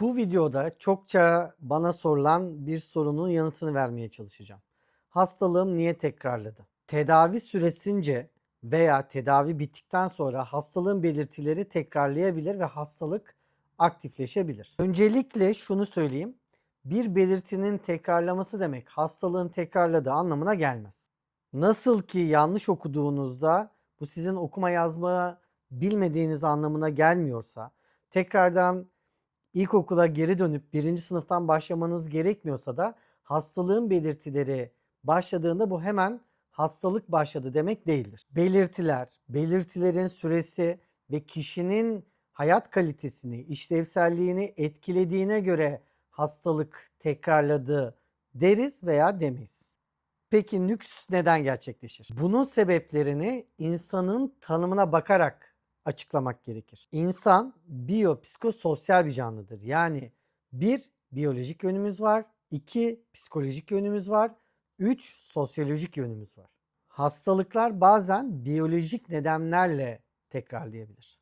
Bu videoda çokça bana sorulan bir sorunun yanıtını vermeye çalışacağım. Hastalığım niye tekrarladı? Tedavi süresince veya tedavi bittikten sonra hastalığın belirtileri tekrarlayabilir ve hastalık aktifleşebilir. Öncelikle şunu söyleyeyim. Bir belirtinin tekrarlaması demek hastalığın tekrarladığı anlamına gelmez. Nasıl ki yanlış okuduğunuzda bu sizin okuma yazma bilmediğiniz anlamına gelmiyorsa, tekrardan ilkokula geri dönüp birinci sınıftan başlamanız gerekmiyorsa da hastalığın belirtileri başladığında bu hemen hastalık başladı demek değildir. Belirtiler, belirtilerin süresi ve kişinin hayat kalitesini, işlevselliğini etkilediğine göre hastalık tekrarladı deriz veya demeyiz. Peki nüks neden gerçekleşir? Bunun sebeplerini insanın tanımına bakarak açıklamak gerekir. İnsan biyopsikososyal bir canlıdır. Yani bir biyolojik yönümüz var, iki psikolojik yönümüz var, üç sosyolojik yönümüz var. Hastalıklar bazen biyolojik nedenlerle tekrarlayabilir.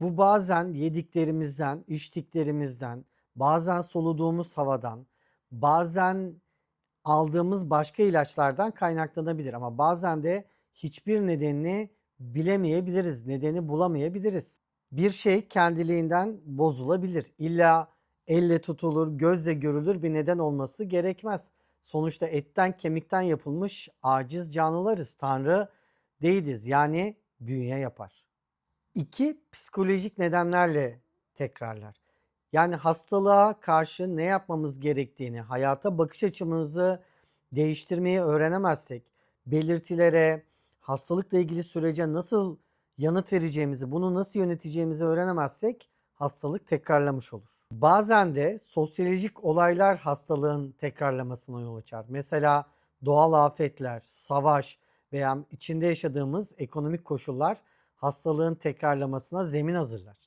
Bu bazen yediklerimizden, içtiklerimizden, bazen soluduğumuz havadan, bazen aldığımız başka ilaçlardan kaynaklanabilir ama bazen de hiçbir nedenini bilemeyebiliriz, nedeni bulamayabiliriz. Bir şey kendiliğinden bozulabilir. İlla elle tutulur, gözle görülür bir neden olması gerekmez. Sonuçta etten kemikten yapılmış aciz canlılarız. Tanrı değiliz. Yani bünye yapar. İki, psikolojik nedenlerle tekrarlar. Yani hastalığa karşı ne yapmamız gerektiğini, hayata bakış açımızı değiştirmeyi öğrenemezsek, belirtilere, hastalıkla ilgili sürece nasıl yanıt vereceğimizi, bunu nasıl yöneteceğimizi öğrenemezsek hastalık tekrarlamış olur. Bazen de sosyolojik olaylar hastalığın tekrarlamasına yol açar. Mesela doğal afetler, savaş veya içinde yaşadığımız ekonomik koşullar hastalığın tekrarlamasına zemin hazırlar.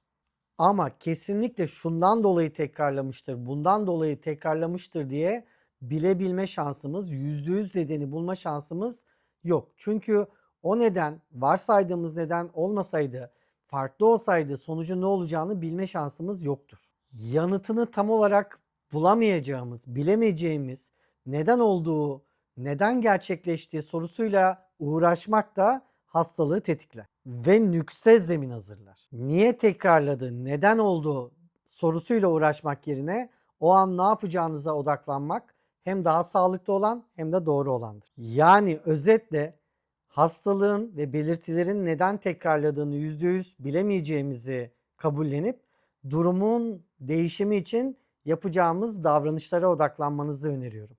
Ama kesinlikle şundan dolayı tekrarlamıştır, bundan dolayı tekrarlamıştır diye bilebilme şansımız, %100 nedeni bulma şansımız yok. Çünkü o neden, varsaydığımız neden olmasaydı, farklı olsaydı sonucu ne olacağını bilme şansımız yoktur. Yanıtını tam olarak bulamayacağımız, bilemeyeceğimiz, neden olduğu, neden gerçekleştiği sorusuyla uğraşmak da hastalığı tetikler ve nükse zemin hazırlar. Niye tekrarladı, neden oldu sorusuyla uğraşmak yerine o an ne yapacağınıza odaklanmak hem daha sağlıklı olan hem de doğru olandır. Yani özetle hastalığın ve belirtilerin neden tekrarladığını %100 bilemeyeceğimizi kabullenip durumun değişimi için yapacağımız davranışlara odaklanmanızı öneriyorum.